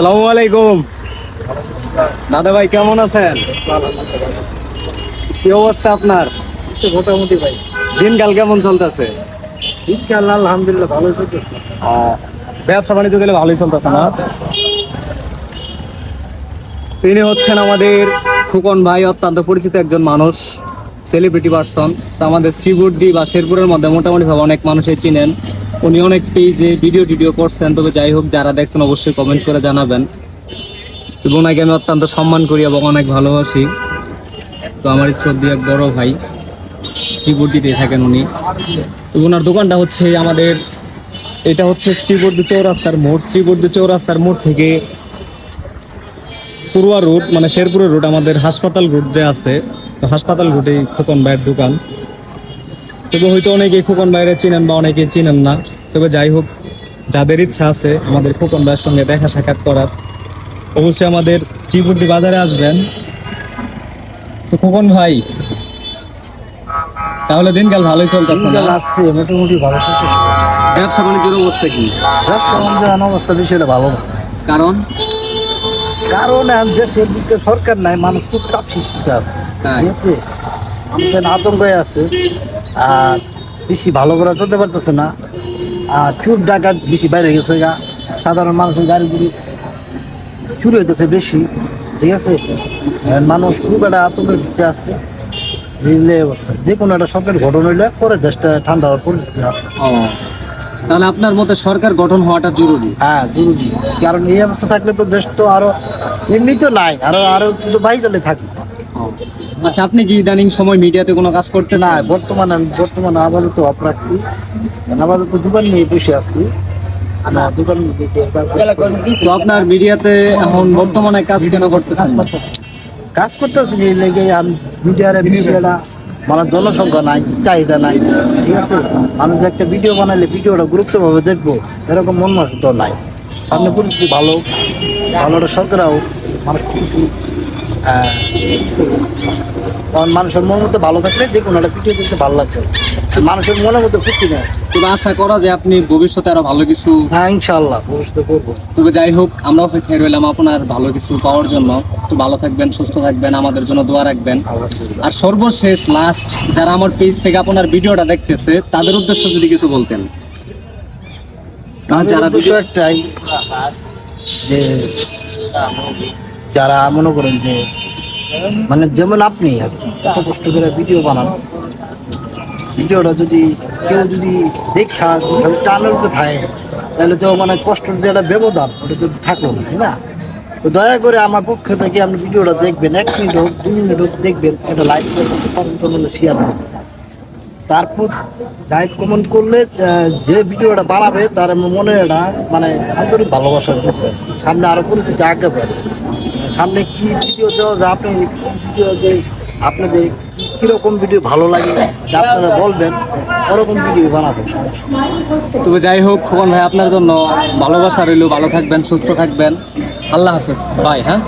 আসসালামু আলাইকুম। দাদা ভাই কেমন আছেন? কি অবস্থা আপনার? মোটামুটি ভাই। দিনকাল কেমন চলতেছে? শীতকাল আলহামদুলিল্লাহ ভালো চলতেছে। ব্যবসা বাণিজ্য দিলে ভালোই চলতেছে না? তিনি হচ্ছেন আমাদের খুকন ভাই অত্যন্ত পরিচিত একজন মানুষ সেলিব্রিটি পার্সন তো আমাদের শ্রীবুদ্ধি বা শেরপুরের মধ্যে মোটামুটি ভাবে অনেক মানুষই চিনেন। উনি অনেক পেজে ভিডিও টিডিও করছেন, তবে যাই হোক, যারা দেখছেন অবশ্যই কমেন্ট করে জানাবেন। তো ওনাকে আমি অত্যন্ত সম্মান করি এবং অনেক ভালোবাসি। তো আমার শ্রদ্ধেয় এক বড় ভাই শ্রীবুদ্ধিতে থাকেন উনি। তো ওনার দোকানটা হচ্ছে আমাদের, এটা হচ্ছে শ্রীবর্ধু চৌরাস্তার মোড়। শ্রীবর্ধু চৌরাস্তার মোড় থেকে পূর্বা রুট মানে শেরপুরের রুট আমাদের হাসপাতাল রুট যে আছে, তো হাসপাতাল রুটে খোকন ভাইয়ের দোকান। তবে হয়তো অনেকেই খোকন ভাইরে চিনেন বা অনেকে চিনেন না। তবে যাই হোক যাদের ইচ্ছা আছে আমাদের খোকন ভাইয়ের সঙ্গে দেখা সাক্ষাৎ করার। অবশ্যই আমাদের শ্রীবর্ধি বাজারে আসবেন। তো খোকন ভাই তাহলে দিনকাল ভালোই চলতেছে না? আসছে মোটামুটি ভালো চলতেছে। ব্যবসা বাণিজ্যের অবস্থা কি? ব্যবসা বাণিজ্য অবস্থা বিষয়টা ভালো না। কারণ? কারণ দেশের দিকে সরকার নাই মানুষ খুব চাপ সৃষ্টিতে আছে। ঠিক আছে? আমাদের আতঙ্ক আছে। আর বেশি ভালো করে চলতে পারতেছে না। আর চুর ডাকাত বেশি বাইরে গেছে গা। সাধারণ মানুষের গাড়িগুলি চুরি হইতেছে বেশি ঠিক আছে? মানুষ খুব একটা আতঙ্কের ভিতরে আছে যে কোনো একটা সরকার গঠন হইলে পরে দেশটা ঠান্ডা হওয়ার পরিস্থিতি আছে। তাহলে আপনার মতে সরকার গঠন হওয়াটা জরুরি? হ্যাঁ জরুরি। কারণ এই অবস্থা থাকলে তো দেশ তো আরও এমনি তো নাই আরও আরও কিন্তু বাই চলে থাকবে। আচ্ছা আপনি কি ইদানিং সময় মিডিয়াতে কোনো কাজ করতে না বর্তমানে আমি বর্তমানে আপাতত অফ রাখছি আপাতত দোকান নিয়ে বসে দোকান তো আপনার মিডিয়াতে এখন বর্তমানে কাজ কেন করতেছেন? কাজ করতেছি এই লেগে আমি মিডিয়ারে বিষয়টা মানে জনসংখ্যা নাই চাহিদা নাই ঠিক আছে? আমি যে একটা ভিডিও বানাইলে ভিডিওটা গুরুত্বভাবে দেখব এরকম মন মাস তো নাই। সামনে পরিস্থিতি ভালো ভালো একটা সরকারও মানুষ হ্যাঁ কারণ মানুষের মনের মধ্যে ভালো থাকলে যে কোনো একটা ভিডিও দেখতে ভালো লাগবে। মানুষের মনের মধ্যে ফুর্তি নেই। তবে আশা করা যে আপনি ভবিষ্যতে আরও ভালো কিছু হ্যাঁ ইনশাল্লাহ ভবিষ্যতে করব। তবে যাই হোক আমরা অপেক্ষায় রইলাম আপনার ভালো কিছু পাওয়ার জন্য। তো ভালো থাকবেন সুস্থ থাকবেন আমাদের জন্য দোয়া রাখবেন। আর সর্বশেষ লাস্ট যারা আমার পেজ থেকে আপনার ভিডিওটা দেখতেছে তাদের উদ্দেশ্য যদি কিছু বলতেন। যারা একটাই যে যারা মনে করেন যে মানে যেমন আপনি আর কি, এত কষ্ট করে ভিডিও বানান। ভিডিওটা যদি কেউ যদি দেখা টানের উপরে থাকে তাহলে তো মানে কষ্টের যে একটা ব্যবধান ওটা যদি থাকল না তাই না? তো দয়া করে আমার পক্ষ থেকে আপনি ভিডিওটা দেখবেন এক মিনিট হোক দুই মিনিট হোক দেখবেন এটা লাইক করবেন শেয়ার করবেন। তারপর লাইক কমেন্ট করলে যে ভিডিওটা বানাবে তার মনে এটা মানে আন্তরিক ভালোবাসা করবে সামনে আরও পরিচিতি আগে পাবে সামনে কি ভিডিও দেওয়া যায়, আপনি ভিডিও যে আপনাদের কীরকম ভিডিও ভালো লাগে আপনারা বলবেন, ওরকম ভিডিও বানাবো। তবে যাই হোক, খোকন ভাই, আপনার জন্য ভালোবাসা রইল, ভালো থাকবেন, সুস্থ থাকবেন। আল্লাহ হাফেজ। বাই হ্যাঁ?